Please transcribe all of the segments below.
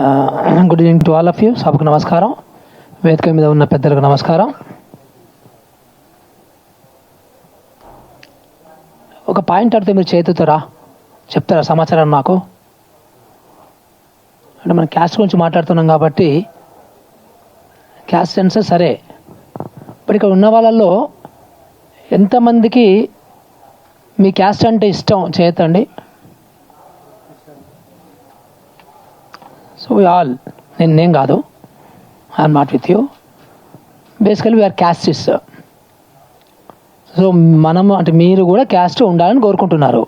Good evening to all of you సభకు నమస్కారం వేదిక మీద ఉన్న పెద్దలకు నమస్కారం. ఒక పాయింట్ అడితే మీరు చేతుతారా చెప్తారా? సమాచారం నాకు అంటే మనం క్యాస్ట్ గురించి మాట్లాడుతున్నాం కాబట్టి క్యాస్ట్ సెన్సర్ సరే. ఇప్పుడు ఇక్కడ ఉన్న వాళ్ళల్లో ఎంతమందికి మీ క్యాస్ట్ అంటే ఇష్టం చేతండి? సో ఆల్ నేను నేను కాదు I'm not with you basically we're casteist so మనం అంటే మీరు కూడా క్యాస్ట్ ఉండాలని కోరుకుంటున్నారు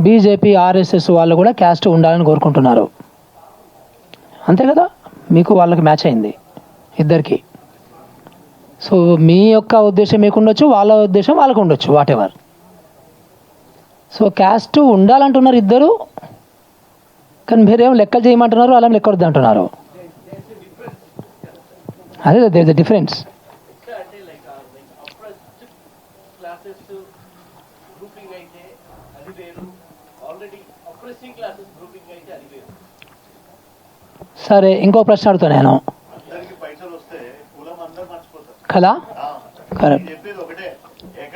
బీజేపీ ఆర్ఎస్ఎస్ వాళ్ళు కూడా క్యాస్ట్ ఉండాలని కోరుకుంటున్నారు అంతే కదా మీకు వాళ్ళకి మ్యాచ్ అయింది ఇద్దరికి సో మీ యొక్క ఉద్దేశం మీకు ఉండొచ్చు వాళ్ళ ఉద్దేశం వాళ్ళకు ఉండొచ్చు వాట్ ఎవర్ సో క్యాస్ట్ ఉండాలంటున్నారు ఇద్దరు కానీ మీరేం లెక్కలు చేయమంటున్నారు అలా లెక్కవద్దు అంటున్నారు. అదే దేర్ ద డిఫరెన్స్ సరే ఇంకో ప్రశ్న అడుగుతా నేను. కదా? Correct.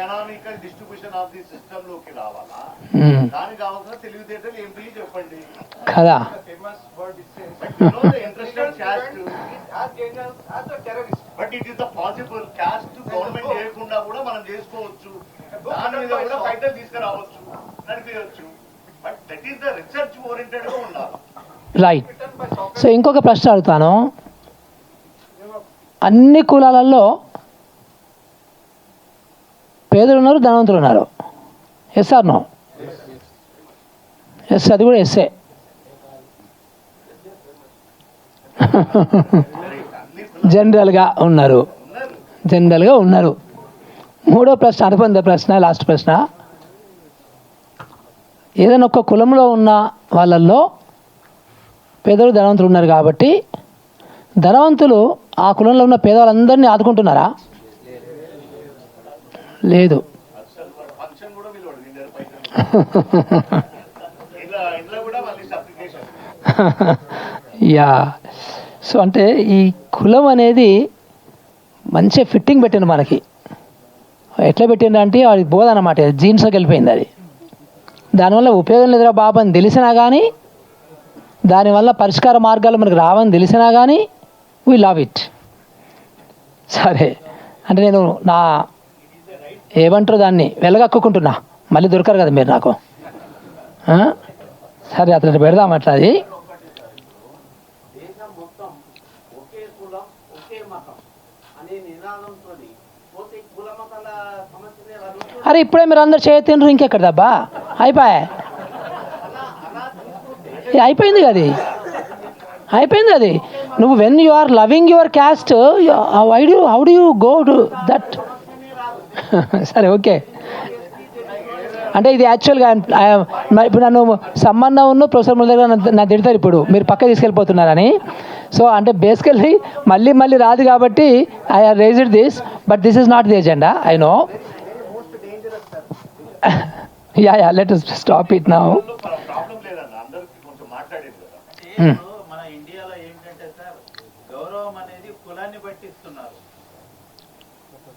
Economical distribution of the సిస్టమ్లోకి రావాలా? మ్మ్. దానికి కావాల్సిన తెలివితేటలు ఏంటి చెప్పండి? కదా. But it is the possible caste government చేయకుండా కూడా మనం చేసుకోవచ్చు. దాని మీద కూడా ఫైటల్ తీసుకురావచ్చు. నడిపించవచ్చు but that is the research ఓరియంటెడ్గా ఉండాలి. రైట్ సో ఇంకొక ప్రశ్న అడుగుతాను. అన్ని కులాలలో పేదలు ఉన్నారు ధనవంతులు ఉన్నారు ఎస్ ఆర్ నో ఎస్ అది కూడా ఎస్ఏ జనరల్గా ఉన్నారు. జనరల్గా ఉన్నారు. మూడో ప్రశ్న అనుబంధ ప్రశ్న లాస్ట్ ప్రశ్న. ఏదైనా ఒక కులంలో ఉన్న వాళ్ళల్లో పేదలు ధనవంతులు ఉన్నారు కాబట్టి ధనవంతులు ఆ కులంలో ఉన్న పేదవాళ్ళందరినీ ఆదుకుంటున్నారా లేదు ఫంక్షన్ కూడా వీళ్ళు విన్నారు పైసలు ఇంట్లో ఇంట్లో కూడా మళ్ళీ అప్లికేషన్ యా. సో అంటే ఈ కులం అనేది మంచి ఫిట్టింగ్ పెట్టింది మనకి. ఎట్లా పెట్టింది అంటే వాడికి బోధ అనమాట జీన్స్లోకి వెళ్ళిపోయింది అది. దానివల్ల ఉపయోగం లేదురా బాబు అని తెలిసినా కానీ దానివల్ల పరిష్కార మార్గాలు మనకు రావని తెలిసినా కానీ వీ లవ్ ఇట్ సరే. అంటే నేను నా ఏమంటారు దాన్ని? వెళ్ళగక్కుకుంటున్నా మళ్ళీ దొరకరు కదా మీరు నాకు. సరే అతను పెడదాం అట్లా అది. అరే ఇప్పుడే మీరు అందరు చేయతిండ్రు ఇంకెక్కడ దబ్బా? అయిపోయా? అయిపోయింది అది. అయిపోయింది అది. నువ్వు when you are loving your caste I do how do you go to that సరే ఓకే. అంటే ఇది యాక్చువల్గా ఇప్పుడు నన్ను సంబంధం ఉన్న ప్రొఫెసర్ ముందు దగ్గర నన్ను- తిడతారు ఇప్పుడు. మీరు పక్క తీసుకెళ్ళిపోతున్నారని. సో అంటే బేసికల్లీ మళ్ళీ మళ్ళీ రాదు కాబట్టి I are raised this but this is not the agenda I know ya ya let stop it now కదా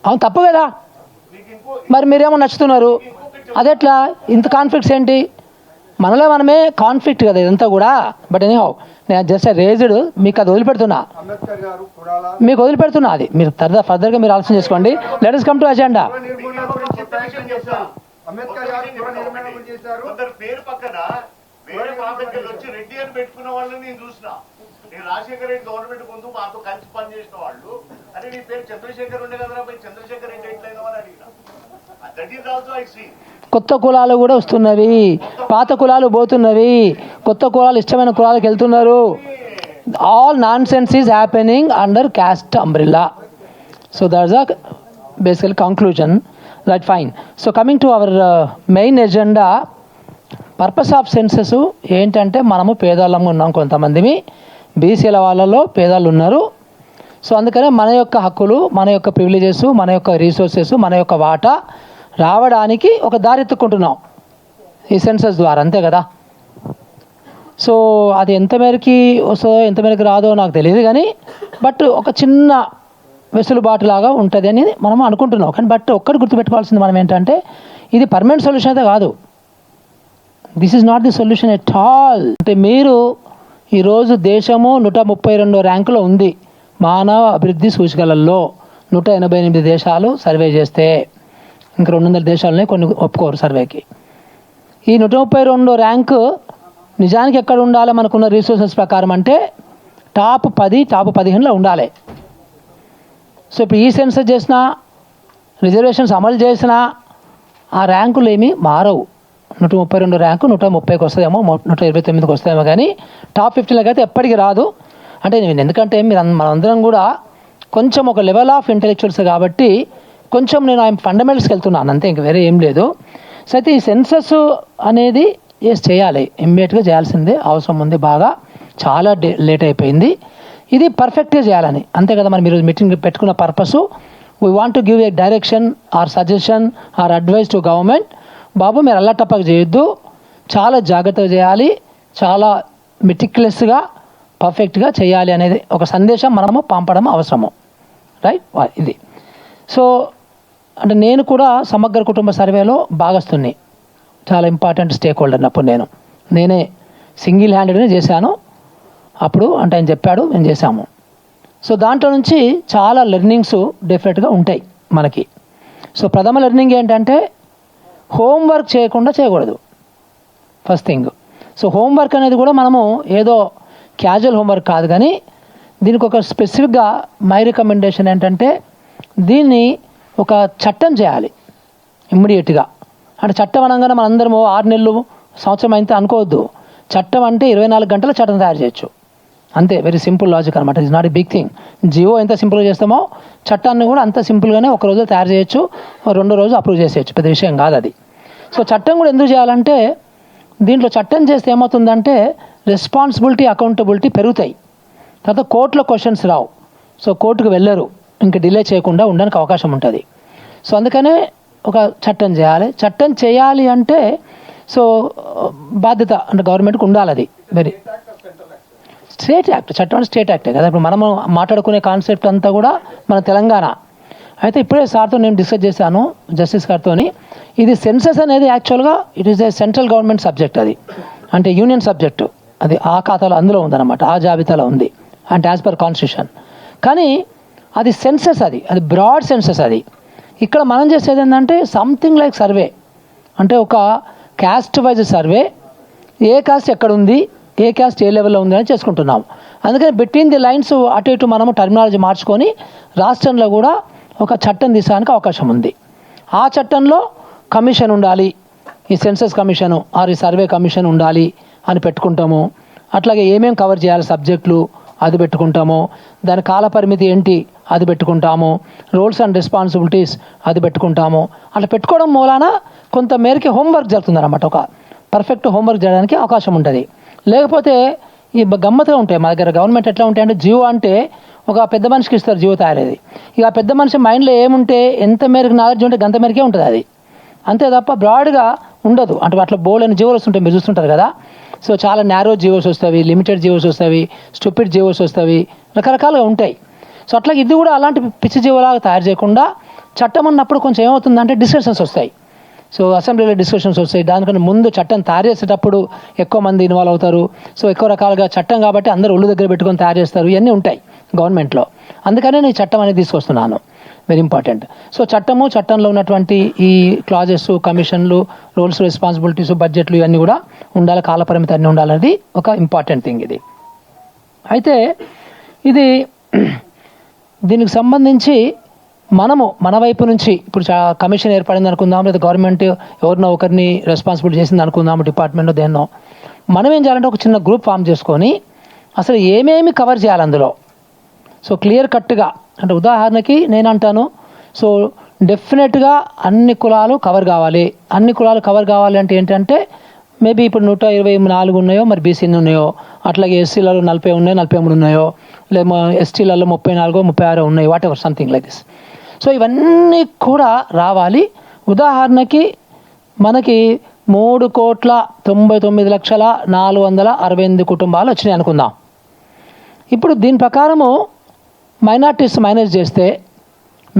అవును తప్పు కదా. మరి మీరేమో నచ్చుతున్నారు. అదెట్లా? ఇంత కాన్ఫ్లిక్ట్స్ ఏంటి? మనలో మనమే కాన్ఫ్లిక్ట్ కదా ఇదంతా కూడా. బట్ ఎనీ నేను జస్ట్ రేజ్డ్ మీకు అది వదిలిపెడుతున్నా. మీకు వదిలిపెడుతున్నా అది. మీరు ఫర్దర్ ఫర్దర్గా మీరు ఆలోచన చేసుకోండి. Let is come to agenda Rajasekhar Reddy government ముందు మాతో కలిసి పనిచేసిన వాళ్ళు. అరే నీ పేరు చంద్రశేఖర్ ఉండే కదరా చంద్రశేఖర్ రెడ్డి ఎట్లయినా అని అడిగిన. దట్ కొత్త కులాలు కూడా వస్తున్నవి. పాత కులాలు పోతున్నవి. కొత్త కులాలు ఇష్టమైన కులాలకు వెళ్తున్నారు. All nonsense is happening under caste umbrella so that's a basic conclusion right fine so coming to our main agenda purpose of census ఏంటంటే మనము పేదవాళ్ళం ఉన్నాం కొంతమందిమి. బీసీల వాళ్ళలో పేదవాళ్ళు ఉన్నారు. సో అందుకనే మన యొక్క హక్కులు మన యొక్క ప్రివిలేజెస్ మన యొక్క రీసోర్సెస్ మన యొక్క వాటా రావడానికి ఒక దారి ఎత్తుకుంటున్నాం ఈ సెన్సస్ ద్వారా అంతే కదా? సో అది ఎంత మేరకి వస్తుందో ఎంత మేరకు రాదో నాకు తెలియదు కానీ బట్ ఒక చిన్న వెసులుబాటు లాగా ఉంటుంది అని మనం అనుకుంటున్నాం. కానీ బట్ ఒక్కటి గుర్తుపెట్టుకోవాల్సింది మనం ఏంటంటే ఇది పర్మనెంట్ సొల్యూషన్ అయితే కాదు. This is not the solution at all అంటే మీరు ఈరోజు దేశము నూట ముప్పై రెండో ర్యాంకులో ఉంది. మానవ అభివృద్ధి సూచికలలో నూట ఎనభై ఎనిమిది దేశాలు సర్వే చేస్తే. ఇంక రెండు వందల దేశాలనే కొన్ని ఒప్పుకోరు సర్వేకి. ఈ నూట ముప్పై రెండు ర్యాంకు నిజానికి ఎక్కడ ఉండాలి మనకున్న రీసోర్సెస్ ప్రకారం అంటే టాప్ పది టాప్ పదిహేనులో ఉండాలి. సో ఇప్పుడు ఈ సెన్సర్ చేసినా రిజర్వేషన్స్ అమలు చేసినా ఆ ర్యాంకులు ఏమీ మారవు. నూట ముప్పై రెండు ర్యాంకు నూట ముప్పైకి వస్తుందేమో నూట ఇరవై తొమ్మిదికి వస్తుందేమో కానీ టాప్ ఫిఫ్టీలోకి అయితే ఎప్పటికీ రాదు. అంటే నేను ఎందుకంటే మీరు మనందరం కూడా కొంచెం ఒక లెవెల్ ఆఫ్ ఇంటెలెక్చువల్స్ కాబట్టి కొంచెం నేను ఆయన ఫండమెంటల్స్కి వెళ్తున్నాను అంతే ఇంక వేరే ఏం లేదు. సో అయితే ఈ సెన్సస్ అనేది ఎస్ చేయాలి. ఇమ్మీడియట్గా చేయాల్సిందే అవసరం ఉంది బాగా. చాలా డే లేట్ అయిపోయింది. ఇది పర్ఫెక్ట్గా చేయాలని. అంతే కదా మనం ఈరోజు మీటింగ్ పెట్టుకున్న purpose we want to give a direction or suggestion or advice to government బాబు మీరు అల్లటప్పక చేయొద్దు. చాలా జాగ్రత్తగా చేయాలి. చాలా మెటిక్యులస్గా పర్ఫెక్ట్గా చేయాలి అనేది ఒక సందేశం మనము పంపడం అవసరము. రైట్ ఇది. సో అంటే నేను కూడా సమగ్ర కుటుంబ సర్వేలో భాగస్తుని చాలా ఇంపార్టెంట్ స్టేక్ హోల్డర్ అప్పుడు నేను. నేనే సింగిల్ హ్యాండెడ్గా చేశాను. అప్పుడు అంటే ఆయన చెప్పాడు మేము చేశాము. సో దాంట్లో నుంచి చాలా లెర్నింగ్స్ డెఫినెట్గా ఉంటాయి మనకి. సో ప్రథమ లెర్నింగ్ ఏంటంటే హోంవర్క్ చేయకుండా చేయకూడదు. First thing. సో హోంవర్క్ అనేది కూడా మనము ఏదో క్యాజువల్ హోంవర్క్ కాదు కానీ దీనికి ఒక స్పెసిఫిక్గా మై రికమెండేషన్ ఏంటంటే దీన్ని ఒక చట్టం చేయాలి ఇమ్మీడియట్గా అంటే చట్టం అనగానే మనందరము ఆరు నెలలు సంవత్సరం అయితే అనుకోవద్దు. చట్టం అంటే ఇరవై నాలుగు గంటల చట్టం తయారు చేయొచ్చు. అంతే వెరీ సింపుల్ లాజిక్ అనమాట it's not a big thing GO ఎంత సింపుల్గా చేస్తామో చట్టాన్ని కూడా అంత సింపుల్గానే ఒక రోజు తయారు చేయొచ్చు రెండో రోజు అప్రూవ్ చేసేయచ్చు. పెద్ద విషయం కాదు అది. సో చట్టం కూడా ఎందుకు చేయాలంటే దీంట్లో చట్టం చేస్తే ఏమవుతుందంటే రెస్పాన్సిబిలిటీ అకౌంటబిలిటీ పెరుగుతాయి. తర్వాత కోర్టులో క్వశ్చన్స్ రావు. సో కోర్టుకు వెళ్ళరు. ఇంకా డిలే చేయకుండా ఉండడానికి అవకాశం ఉంటుంది. సో అందుకనే ఒక చట్టం చేయాలి. చట్టం చేయాలి అంటే సో బాధ్యత అంటే గవర్నమెంట్కి ఉండాలి అది. వెరీ స్టేట్ యాక్ట్ చట్టం అంటే స్టేట్ యాక్టే కదా. ఇప్పుడు మనము మాట్లాడుకునే కాన్సెప్ట్ అంతా కూడా మన తెలంగాణ. అయితే ఇప్పుడే సార్తో నేను డిస్కస్ చేశాను జస్టిస్ గారితో ఇది సెన్సెస్ అనేది యాక్చువల్గా it is a central government subject అది. అంటే యూనియన్ సబ్జెక్టు. అది ఆ ఖాతాలో అందులో ఉందన్నమాట. ఆ జాబితాలో ఉంది. అంటే యాజ్ పర్ కాన్స్టిట్యూషన్. కానీ అది సెన్సెస్ అది అది బ్రాడ్ సెన్సస్ అది. ఇక్కడ మనం చేసేది ఏంటంటే సంథింగ్ లైక్ సర్వే అంటే ఒక క్యాస్ట్ వైజ్ సర్వే ఏ కాస్ట్ ఎక్కడ ఉంది ఏ కాస్ట్ ఏ లెవెల్లో ఉంది అని చేసుకుంటున్నాం. అందుకని బిట్వీన్ ది లైన్స్ అటు ఇటు మనము టర్మినాలజీ మార్చుకొని రాష్ట్రంలో కూడా ఒక చట్టం తీసడానికి అవకాశం ఉంది. ఆ చట్టంలో కమిషన్ ఉండాలి. ఈ సెన్సస్ కమిషను ఆర్ ఈ సర్వే కమిషన్ ఉండాలి అని పెట్టుకుంటాము. అట్లాగే ఏమేమి కవర్ చేయాలి సబ్జెక్టులు అది పెట్టుకుంటాము? దాని కాల పరిమితి ఏంటి? అది పెట్టుకుంటాము? రోల్స్ అండ్ రెస్పాన్సిబిలిటీస్ అది పెట్టుకుంటాము? అట్లా పెట్టుకోవడం మూలాన కొంత మేరకి హోంవర్క్ జరుగుతుందన్నమాట ఒక పర్ఫెక్ట్ హోంవర్క్ చేయడానికి అవకాశం ఉంటుంది. లేకపోతే ఈ బ- ఉంటాయి. మా దగ్గర గవర్నమెంట్ ఎట్లా ఉంటాయి అంటే జియో అంటే ఒక పెద్ద మనిషికి ఇస్తారు జియో తయారేది ఇక పెద్ద మనిషి మైండ్లో ఏముంటే ఎంత మేరకు నాలెడ్జ్ ఉంటే గంత మేరకే ఉంటుంది అది. అంతే తప్ప బ్రాడ్గా ఉండదు. అంటే అట్లా బోల్డ్ అని జీవోలు ఉంటాయి మీరు చూస్తుంటారు కదా. సో చాలా నేరో జీవోస్ వస్తాయి లిమిటెడ్ జీవోస్ వస్తాయి స్టూపిడ్ జీవోస్ వస్తాయి రకరకాలుగా ఉంటాయి. సో అట్లా ఇది కూడా అలాంటి పిచ్చి జీవోలాగా తయారు చేయకుండా చట్టం అన్నప్పుడు కొంచెం ఏమవుతుందంటే డిస్కషన్స్ వస్తాయి. సో అసెంబ్లీలో డిస్కషన్స్ వస్తాయి. దానికన్నా ముందు చట్టం తయారు చేసేటప్పుడు ఎక్కువ మంది ఇన్వాల్వ్ అవుతారు. సో ఎక్కువ రకాలుగా చట్టం కాబట్టి అందరూ ఒళ్ళు దగ్గర పెట్టుకొని తయారు చేస్తారు. ఇవన్నీ ఉంటాయి గవర్నమెంట్లో. అందుకనే నేను చట్టం అనేది తీసుకొస్తున్నాను. వెరీ ఇంపార్టెంట్ సో చట్టము చట్టంలో ఉన్నటువంటి ఈ క్లాజెస్ కమిషన్లు రోల్స్ రెస్పాన్సిబిలిటీస్ బడ్జెట్లు ఇవన్నీ కూడా ఉండాలి కాలపరిమితి అన్నీ ఉండాలనేది ఒక ఇంపార్టెంట్ థింగ్ ఇది. అయితే ఇది దీనికి సంబంధించి మనము మన వైపు నుంచి ఇప్పుడు చా- కమిషన్ ఏర్పడింది అనుకుందాం లేదా గవర్నమెంట్ ఎవరినో ఒకరిని రెస్పాన్సిబిలిటీ చేసింది అనుకుందాం డిపార్ట్మెంట్ దేన్నో. మనం ఏం చేయాలంటే ఒక చిన్న గ్రూప్ ఫామ్ చేసుకొని అసలు ఏమేమి కవర్ చేయాలి అందులో? సో క్లియర్ కట్గా అంటే ఉదాహరణకి నేను అంటాను సో డెఫినెట్గా అన్ని కులాలు కవర్ కావాలి. అన్ని కులాలు కవర్ కావాలి అంటే ఏంటంటే మేబీ ఇప్పుడు నూట ఇరవై నాలుగు ఉన్నాయో మరి బీసీలు ఉన్నాయో అట్లాగే ఎస్సీలలో నలభై ఉన్నాయో నలభై మూడు ఉన్నాయో లేదా ఎస్టీలలో ముప్పై నాలుగో ముప్పై ఆరో ఉన్నాయి whatever something like this so ఇవన్నీ కూడా రావాలి. ఉదాహరణకి మనకి మూడు కోట్ల తొంభై తొమ్మిది లక్షల నాలుగు వందల అరవై ఎనిమిది కుటుంబాలు వచ్చినాయి అనుకుందాం. ఇప్పుడు దీని ప్రకారము మైనార్టీస్ మైనస్ చేస్తే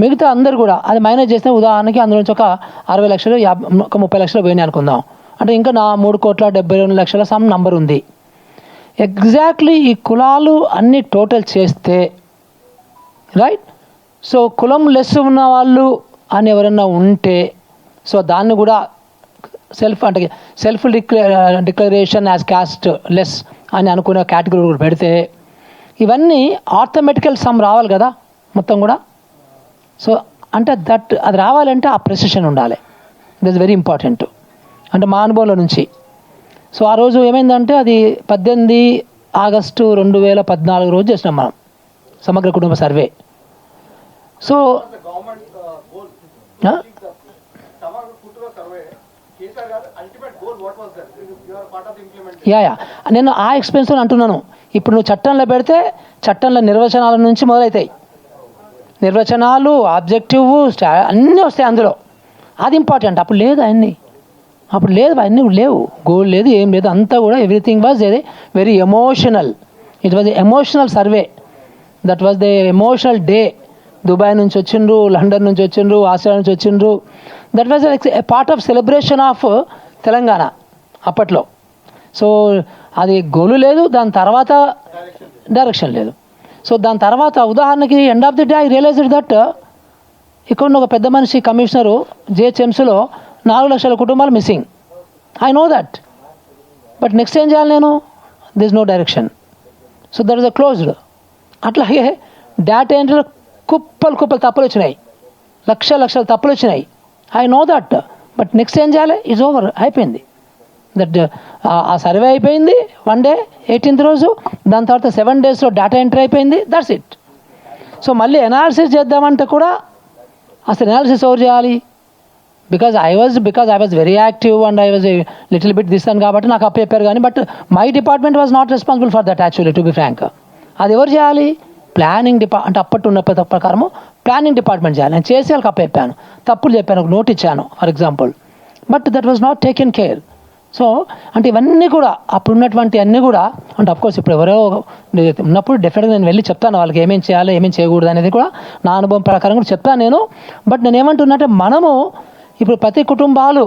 మిగతా అందరు కూడా అది మైనస్ చేస్తే ఉదాహరణకి అందులో నుంచి ఒక అరవై లక్షలు యాభై ఒక ముప్పై లక్షలు పోయినాయి అనుకుందాం. అంటే ఇంకా నా మూడు కోట్ల డెబ్బై రెండు లక్షల సమ్ నంబర్ ఉంది. ఎగ్జాక్ట్లీ ఈ కులాలు అన్ని టోటల్ చేస్తే రైట్ సో కులం లెస్ ఉన్న వాళ్ళు అని ఎవరైనా ఉంటే సో దాన్ని కూడా సెల్ఫ్ అంటే self declare declaration as casteless అని అనుకునే కేటగిరీ కూడా పెడితే ఇవన్నీ ఆర్థమెటికల్ సమ్ రావాలి కదా మొత్తం కూడా. సో అంటే దట్ అది రావాలంటే ఆ ప్రెసిషన్ ఉండాలి. ఇట్ ఇస్ వెరీ ఇంపార్టెంట్ అంటే మా అనుభవంలో నుంచి. సో ఆ రోజు ఏమైందంటే అది పద్దెనిమిది ఆగస్టు రెండు వేల పద్నాలుగు రోజు చేసినాం మనం. సమగ్ర కుటుంబ సర్వే సో యా యా నేను ఆ ఎక్స్పెన్స్తో అంటున్నాను. ఇప్పుడు నువ్వు చట్టంలో పెడితే చట్టంలో నిర్వచనాల నుంచి మొదలవుతాయి నిర్వచనాలు ఆబ్జెక్టివ్ అన్నీ వస్తాయి అందులో. అది ఇంపార్టెంట్ అప్పుడు లేదు అన్నీ అప్పుడు లేదు అన్నీ లేవు. గోల్ లేదు ఏం లేదు అంతా కూడా ఎవ్రీథింగ్ వాజ్ ఏది very emotional it was emotional survey that was the emotional day Dubai నుంచి వచ్చిండ్రు లండన్ నుంచి వచ్చిండ్రు ఆస్ట్రేలియా నుంచి వచ్చిండ్రు. That was part of celebration of Telangana అప్పట్లో. సో అది గోలు లేదు దాని తర్వాత డైరెక్షన్ లేదు. సో దాని తర్వాత ఉదాహరణకి end of the day I realized that ఇక్కడ ఒక పెద్ద మనిషి కమిషనరు జిహెచ్ఎంసీలో నాలుగు లక్షల కుటుంబాలు missing I know that but next ఏం చేయాలి నేను? This no direction so that is a closed అట్లాగే డేటా ఎంట్రీలో కుప్పలు కుప్పలు తప్పులు వచ్చినాయి. లక్ష లక్షల తప్పులు వచ్చినాయి. I know that but next ఏం చేయాలి? ఇట్స్ ఓవర్ అయిపోయింది. దట్ uh, ఆ సర్వే అయిపోయింది. వన్ డే ఎయిటీన్త్ రోజు దాని తర్వాత సెవెన్ డేస్లో డేటా ఎంట్రీ అయిపోయింది. దట్స్ ఇట్ సో మళ్ళీ ఎనాలిసిస్ చేద్దామంటే కూడా అసలు ఎనాలిసిస్ ఎవరు చేయాలి? Because I was because I was very active and I was little bit దిస్తాను కాబట్టి నాకు అప్పచెప్పారు కానీ but my department was not responsible for that actually to be frank అది ఎవరు చేయాలి? ప్లానింగ్ డిపా అంటే అప్పటి ఉన్న ప్రకారము ప్లానింగ్ డిపార్ట్మెంట్ చేయాలి. నేను చేసి వాళ్ళకి అప్పచెప్పాను తప్పులు చెప్పాను ఒక నోట్ ఇచ్చాను for example but that was not taken care so అంటే ఇవన్నీ కూడా అప్పుడు ఉన్నటువంటి అన్నీ కూడా అంటే అఫ్కోర్స్ ఇప్పుడు ఎవరో ఉన్నప్పుడు డెఫినెట్గా నేను వెళ్ళి చెప్తాను వాళ్ళకి ఏమేమి చేయాలి ఏమేమి చేయకూడదు అనేది కూడా నా అనుభవం ప్రకారం కూడా చెప్తాను నేను. బట్ నేను ఏమంటున్నట్టే మనము ఇప్పుడు ప్రతి కుటుంబాలు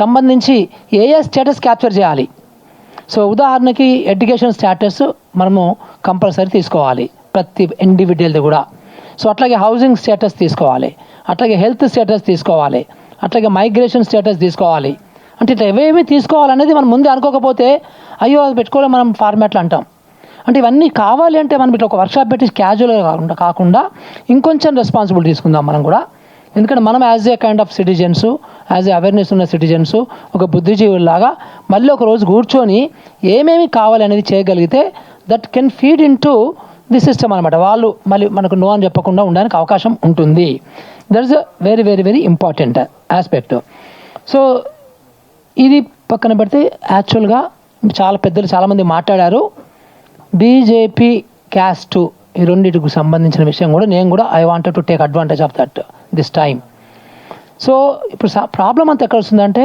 సంబంధించి ఏ ఏ స్టేటస్ క్యాప్చర్ చేయాలి. సో ఉదాహరణకి ఎడ్యుకేషన్ స్టేటస్ మనము కంపల్సరీ తీసుకోవాలి. ప్రతి ఇండివిజువల్ది కూడా. సో అట్లాగే హౌసింగ్ స్టేటస్ తీసుకోవాలి. అట్లాగే హెల్త్ స్టేటస్ తీసుకోవాలి. అట్లాగే మైగ్రేషన్ స్టేటస్ తీసుకోవాలి. అంటే ఇట్లా ఏవేమి తీసుకోవాలనేది మనం ముందే అనుకోకపోతే అయ్యో అది పెట్టుకోవాలి మనం ఫార్మాట్లు అంటాం. అంటే ఇవన్నీ కావాలి అంటే మనం ఇట్లా ఒక వర్క్షాప్ పెట్టి క్యాజువల్గా కాకుండా కాకుండా ఇంకొంచెం రెస్పాన్సిబిలిటీ తీసుకుందాం మనం కూడా. ఎందుకంటే మనం as a kind of citizens as a awareness ఉన్న సిటిజన్స్ ఒక బుద్ధిజీవుల్లాగా మళ్ళీ ఒక రోజు కూర్చొని ఏమేమి కావాలి అనేది చేయగలిగితే that can feed into the system అనమాట వాళ్ళు మళ్ళీ మనకు నో అని చెప్పకుండా ఉండడానికి అవకాశం ఉంటుంది. That is a very very very important aspect so ఇది పక్కన పెడితే యాక్చువల్గా చాలా పెద్దలు చాలామంది మాట్లాడారు. బీజేపీ క్యాస్ట్ ఈ రెండింటికి సంబంధించిన విషయం కూడా నేను కూడా I wanted to take advantage of that this time so ఇప్పుడు ప్రాబ్లం అంతా ఎక్కడ వస్తుందంటే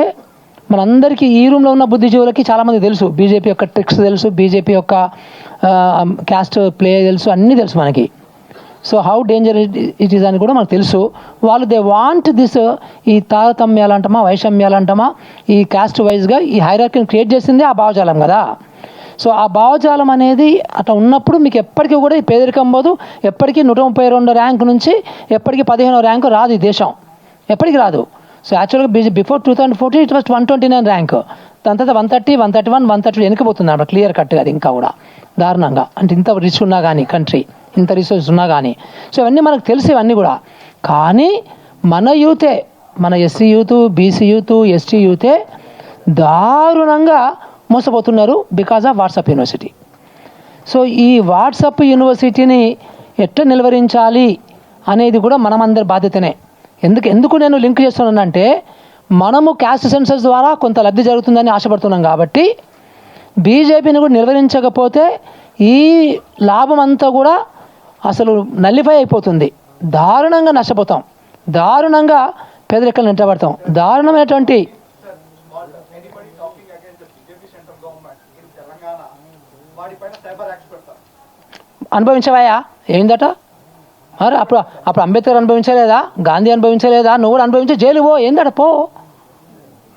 మనందరికీ ఈ రూమ్లో ఉన్న బుద్ధిజీవులకి చాలామంది తెలుసు. బీజేపీ యొక్క ట్రిక్స్ తెలుసు బీజేపీ యొక్క క్యాస్ట్ ప్లే తెలుసు అన్నీ తెలుసు మనకి. So how danger it is అని కూడా మనకు తెలుసు. వాళ్ళు దే వాంట్ దిస్ ఈ తారతమ్యాలంటమా వైషమ్యాలంటమా ఈ కాస్ట్ వైజ్గా ఈ హైరార్కీని క్రియేట్ చేసింది ఆ భావజాలం కదా. సో ఆ భావజాలం అనేది అట్లా ఉన్నప్పుడు మీకు ఎప్పటికీ కూడా ఈ పేదరికం పోదు. ఎప్పటికీ నూట ముప్పై రెండు ర్యాంక్ నుంచి ఎప్పటికీ పదిహేనో ర్యాంకు రాదు ఈ దేశం. ఎప్పటికీ రాదు. సో యాక్చువల్గా before two thousand fourteen it was one twenty nine rank దాని తర్వాత one thirty one thirty one one thirty వెనకపోతుంది అన్నమాట క్లియర్ కట్గా అది ఇంకా కూడా. దారుణంగా. అంటే ఇంత రిచ్ ఉన్నా కానీ కంట్రీ ఇంత రిసోర్స్ ఉన్నా కానీ సో ఇవన్నీ మనకు తెలిసి ఇవన్నీ కూడా. కానీ మన యూతే మన SC youth BC youth ST యూతే దారుణంగా మోసపోతున్నారు because of WhatsApp university so ఈ వాట్సాప్ యూనివర్సిటీని ఎట్లా నిలువరించాలి అనేది కూడా మనమందరి బాధ్యతనే. ఎందుకు ఎందుకు నేను లింక్ చేస్తున్నానంటే మనము క్యాస్ట్ సెన్సస్ ద్వారా కొంత లబ్ధి జరుగుతుందని ఆశపడుతున్నాం కాబట్టి బీజేపీని కూడా నిర్వహించకపోతే ఈ లాభం అంతా కూడా అసలు నల్లిఫై అయిపోతుంది. దారుణంగా నష్టపోతాం. దారుణంగా పేదరికలు నింటబడతాం. దారుణమైనటువంటి అనుభవించవాయా ఏందట? మరి అప్పుడు అప్పుడు అంబేద్కర్ అనుభవించలేదా? గాంధీ అనుభవించలేదా? నువ్వు కూడా అనుభవించే జైలు పో ఏందట పో?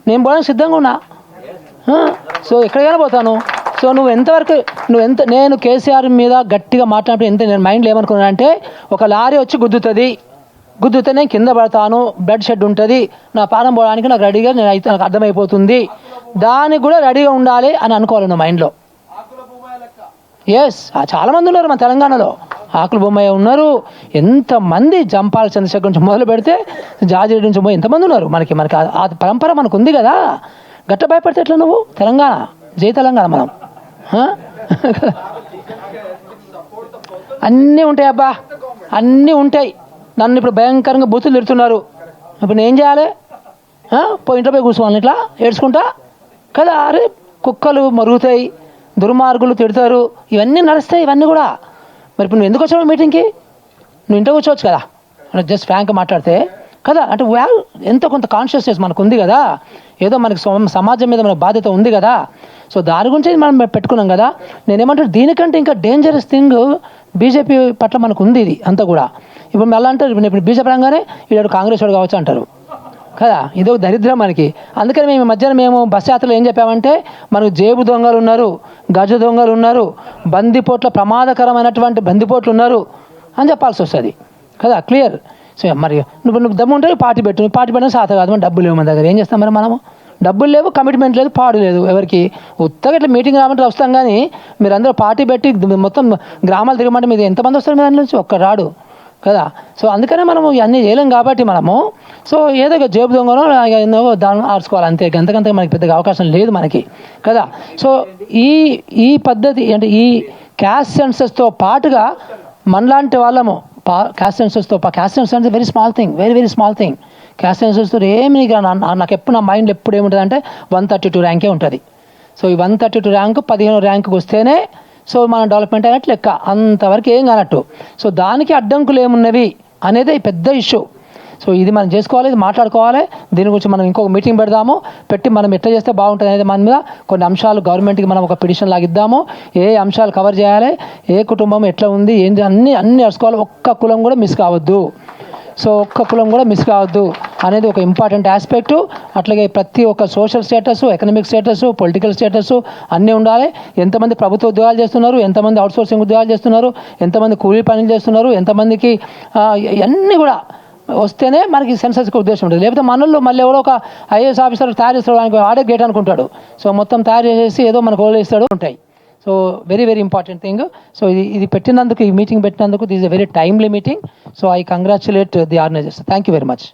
నేను పోవడానికి సిద్ధంగా ఉన్నా. సో ఎక్కడికైనా పోతాను. సో నువ్వు ఎంతవరకు నువ్వు ఎంత నేను కేసీఆర్ మీద గట్టిగా మాట్లాడినప్పుడు ఎంత నేను మైండ్లో ఏమనుకున్నాను అంటే ఒక లారీ వచ్చి గుద్దుతుంది. గుద్దుతే నేను కింద పడతాను బ్లడ్ షెడ్ ఉంటుంది. నా పానం పోవడానికి నాకు రెడీగా నేను అయితే నాకు అర్థమైపోతుంది. దానికి కూడా రెడీగా ఉండాలి అని అనుకోవాలి నువ్వు మైండ్లో ఎస్ చాలామంది ఉన్నారు మన తెలంగాణలో. ఆకుల బొమ్మయ్య ఉన్నారు. ఎంతమంది జంపాల చంద్రశేఖర్ నుంచి మొదలు పెడితే జాజిరెడ్డి నుంచి పోయి ఎంతమంది ఉన్నారు? మనకి మనకి ఆ- పరంపర మనకు ఉంది కదా. గట్ట భయపడితే ఎట్లా నువ్వు? తెలంగాణ జై తెలంగాణ మనం. అన్నీ ఉంటాయి అబ్బా. అన్నీ ఉంటాయి. నన్ను ఇప్పుడు భయంకరంగా బూతులు తిడుతున్నారు. ఇప్పుడు నేను ఏం చేయాలి? పోయి ఇంట్లో పోయి కూర్చోవాలి ఇట్లా? ఏడ్చుకుంటా? కదా? అరే కుక్కలు మరుగుతాయి దుర్మార్గులు తిడతారు. ఇవన్నీ నడుస్తాయి ఇవన్నీ కూడా. మరి ఇప్పుడు నువ్వు ఎందుకు వచ్చావు మీటింగ్కి? నువ్వు ఇంట్లో కూర్చోవచ్చు కదా. జస్ట్ ఫ్రాంక్ మాట్లాడితే. కదా అంటే వ్యాల్ ఎంతో కొంత కాన్షియస్నెస్ మనకు ఉంది కదా. ఏదో మనకి సమాజం మీద మన బాధ్యత ఉంది కదా. సో దాని గురించి మనం పెట్టుకున్నాం కదా. నేనేమంటే దీనికంటే ఇంకా డేంజరస్ థింగ్ బీజేపీ పట్ల మనకు ఉంది ఇది అంతా కూడా. ఇప్పుడు ఎలా అంటారు ఇప్పుడు ఇప్పుడు బీజేపీ రంగానే వీడు కాంగ్రెస్ వాడు కావచ్చు అంటారు. కదా? ఇదో దరిద్రం మనకి. అందుకని మేము ఈ మధ్యన మేము బస్ యాత్రలో ఏం చెప్పామంటే మనకు జేబు దొంగలు ఉన్నారు గజ దొంగలు ఉన్నారు బందిపోట్ల ప్రమాదకరమైనటువంటి బందిపోట్లు ఉన్నారు అని చెప్పాల్సి వస్తుంది. కదా? క్లియర్? సో మరి నువ్వు నువ్వు దమ్ము ఉంటే పార్టీ పెట్టు. నువ్వు పార్టీ పెట్టిన సాత కాదు. మన డబ్బులు లేవు మన దగ్గర. ఏం చేస్తాం మరి మనము? డబ్బులు లేవు కమిట్మెంట్ లేదు పాడు లేదు ఎవరికి? ఉత్తగా ఇట్లా మీటింగ్ రామంటే వస్తాం కానీ మీరు పార్టీ పెట్టి మొత్తం గ్రామాలు తిరగమంటే మీరు ఎంతమంది వస్తారు మీరు అందులో నుంచి? ఒక్క రాడు. కదా? సో అందుకనే మనము ఇవన్నీ చేయలేం కాబట్టి మనము సో ఏదో ఒక జేబు దొంగనో ఏదో దాన్ని ఆర్చుకోవాలి అంతే. గంతకంత మనకి పెద్దగా అవకాశం లేదు మనకి కదా? సో ఈ ఈ పద్ధతి అంటే ఈ క్యాష్ సెన్సెస్తో పాటుగా మనలాంటి వాళ్ళము పా క్యాష్ సెన్సెస్తో క్యాష్ సెన్సెస్ అంటే very small thing very very small thing cash సెన్సెస్తో ఏమి నా- నాకు ఎప్పుడు నా మైండ్ ఎప్పుడు ఏముంటుంది అంటే వన్ థర్టీ టూ ర్యాంకే ఉంటుంది. సో ఈ వన్ థర్టీ టూ ర్యాంకు పదిహేను ర్యాంకుకి వస్తేనే సో మన డెవలప్మెంట్ అయినట్టు లెక్క. అంతవరకు ఏం కానట్టు. సో దానికి అడ్డంకులు ఏమున్నవి అనేది పెద్ద ఇష్యూ సో ఇది మనం చేసుకోవాలి ఇది మాట్లాడుకోవాలి. దీని గురించి మనం ఇంకొక మీటింగ్ పెడదాము. పెట్టి మనం ఎట్లా చేస్తే బాగుంటుంది అనేది మన మీద కొన్ని అంశాలు గవర్నమెంట్కి మనం ఒక పిటిషన్ లాగిద్దాము ఏ అంశాలు కవర్ చేయాలి ఏ కుటుంబం ఎట్లా ఉంది ఏంటి అన్ని అన్ని నడుచుకోవాలి ఒక్క కులం కూడా మిస్ కావద్దు. సో ఒక్క కులం కూడా మిస్ కావద్దు. అనేది ఒక ఇంపార్టెంట్ ఆస్పెక్ట్ అట్లాగే ప్రతి ఒక్క social status economic status political status అన్నీ ఉండాలి. ఎంతమంది ప్రభుత్వ ఉద్యోగాలు చేస్తున్నారు ఎంతమంది అవుట్సోర్సింగ్ ఉద్యోగాలు చేస్తున్నారు ఎంతమంది కూలీ పనులు చేస్తున్నారు ఎంతమందికి అన్నీ ఇవన్నీ కూడా వస్తేనే మనకి సెన్సస్కి ఉద్దేశం ఉంటుంది. లేకపోతే మనల్లో మళ్ళీ ఎవడో ఒక ఐఏఎస్ ఆఫీసర్ తయారు చేస్తాడు ఆడే గేట్ అనుకుంటాడు. సో మొత్తం తయారు చేసేసి ఏదో మనకు వదిలేస్తాడు ఉంటాయి. So very very important thing so ఇది ఇది పెట్టినందుకు ఈ మీటింగ్ పెట్టినందుకు this a very timely meeting so I congratulate the organisers thank you very much